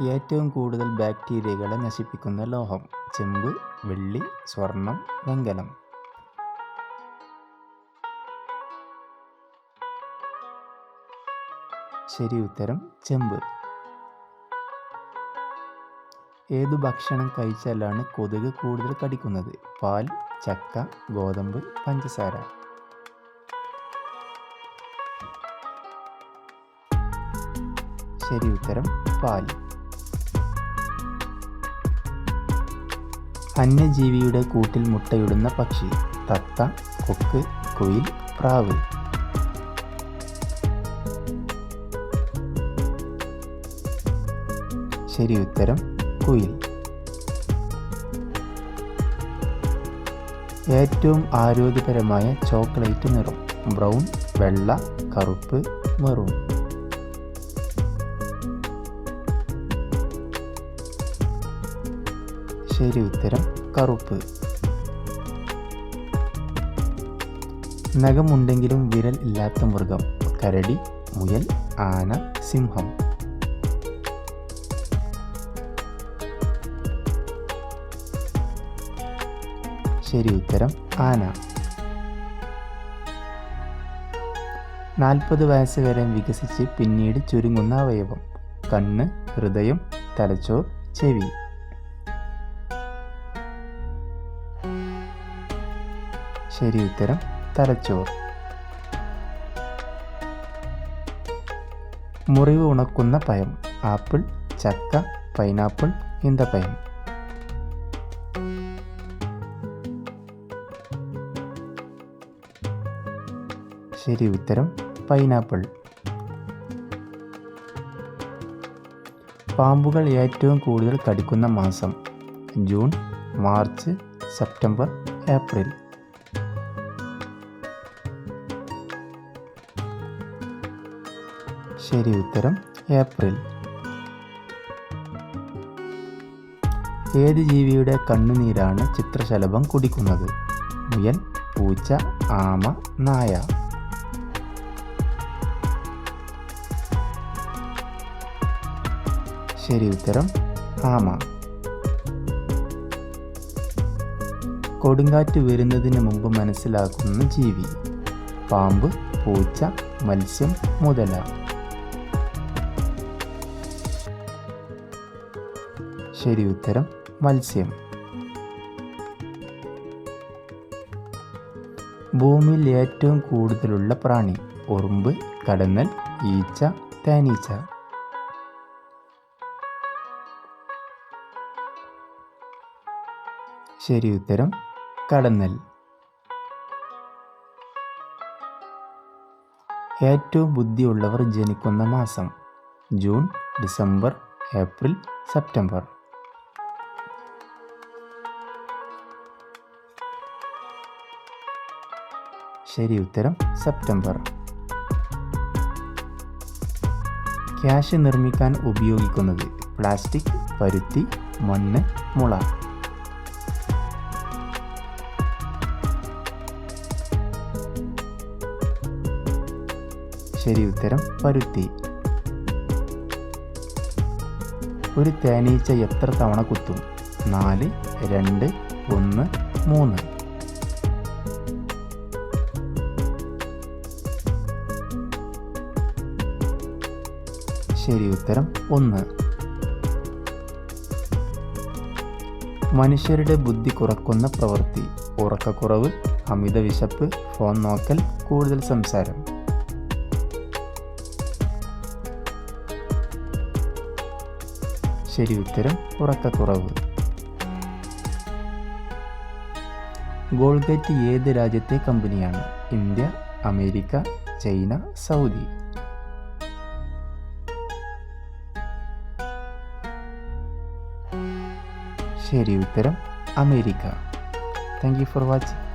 ഏറ്റവും കൂടുതൽ ബാക്ടീരിയകളെ നശിപ്പിക്കുന്ന ലോഹം. ചെമ്പ് വെള്ളി സ്വർണം വെങ്കലം. ശരി ഉത്തരം ചെമ്പ്. ഏതു ഭക്ഷണം കഴിച്ചാലാണ് കൊതുക് കൂടുതൽ കടിക്കുന്നത്? പാൽ ചക്ക ഗോതമ്പ് പഞ്ചസാര. ശരി ഉത്തരം പാൽ. അന്യജീവിയുടെ കൂട്ടിൽ മുട്ടയിടുന്ന പക്ഷി തത്ത കൊക്ക് കുയിൽ പ്രാവ്. ശരി ഉത്തരം കുയിൽ. ഏറ്റവും ആരോഗ്യപരമായ ചോക്ലേറ്റ് നിറം. ബ്രൗൺ വെള്ള കറുപ്പ് മെറൂൺ. ശരി ഉത്തരം കറുപ്പ്. നഖമുണ്ടെങ്കിലും വിരൽ ഇല്ലാത്ത മൃഗം. കരടി മുയൽ ആന സിംഹം. ശരി ഉത്തരം ആന. നാൽപ്പത് വയസ്സ് വരെ വികസിച്ച് പിന്നീട് ചുരുങ്ങുന്ന അവയവം. കണ്ണ് ഹൃദയം തലച്ചോർ ചെവി. ശരി ഉത്തരം തലച്ചോർ മുറിവ് ഉണക്കുന്ന പയം ആപ്പിൾ ചക്ക പൈനാപ്പിൾ ഇന്തപ്പയം ശരി ഉത്തരം പൈനാപ്പിൾ. പാമ്പുകൾ ഏറ്റവും കൂടുതൽ കടിക്കുന്ന മാസം ജൂൺ മാർച്ച് സെപ്റ്റംബർ ഏപ്രിൽ. ശരി ഉത്തരം ഏപ്രിൽ. ഏത് ജീവിയുടെ കണ്ണുനീരാണ് ചിത്രശലഭം കുടിക്കുന്നത്? മുയൽ പൂച്ച ആമ നായ. ശരി ഉത്തരം ആമ. കൊടുങ്കാറ്റ് വരുന്നതിന് മുമ്പ് മനസ്സിലാക്കുന്ന ജീവി. പാമ്പ് പൂച്ച മത്സ്യം മുതല. ശരി ഉത്തരം മത്സ്യം. ഭൂമിയിൽ ഏറ്റവും കൂടുതലുള്ള പ്രാണി ഉറുമ്പ് കടന്നൽ ഈച്ച തേനീച്ച. ശരി ഉത്തരം കടന്നൽ. ഏറ്റവും ബുദ്ധിയുള്ളവർ ജനിക്കുന്ന മാസം ജൂൺ ഡിസംബർ ഏപ്രിൽ സെപ്റ്റംബർ. ശരി ഉത്തരം സെപ്റ്റംബർ. ക്യാഷ് നിർമ്മിക്കാൻ ഉപയോഗിക്കുന്നത് പ്ലാസ്റ്റിക് പരുത്തി മണ്ണ് മുള. ശരി ഉത്തരം പരുത്തി. ഒരു തേനീച്ച എത്ര തവണ കുത്തും? നാല് രണ്ട് ഒന്ന് മൂന്ന്. ശരി ഉത്തരം ഒന്ന്. മനുഷ്യരുടെ ബുദ്ധി കുറക്കുന്ന പ്രവൃത്തി ഉറക്കക്കുറവ് അമിത വിശപ്പ് ഫോൺ നോക്കൽ കൂടുതൽ സംസാരം. ശരി ഉത്തരം ഉറക്കക്കുറവ്. ഗോൾഗേറ്റ് ഏത് രാജ്യത്തെ കമ്പനിയാണ്? India America China Saudi. ശരി ഉത്തരം America. Thank you for watching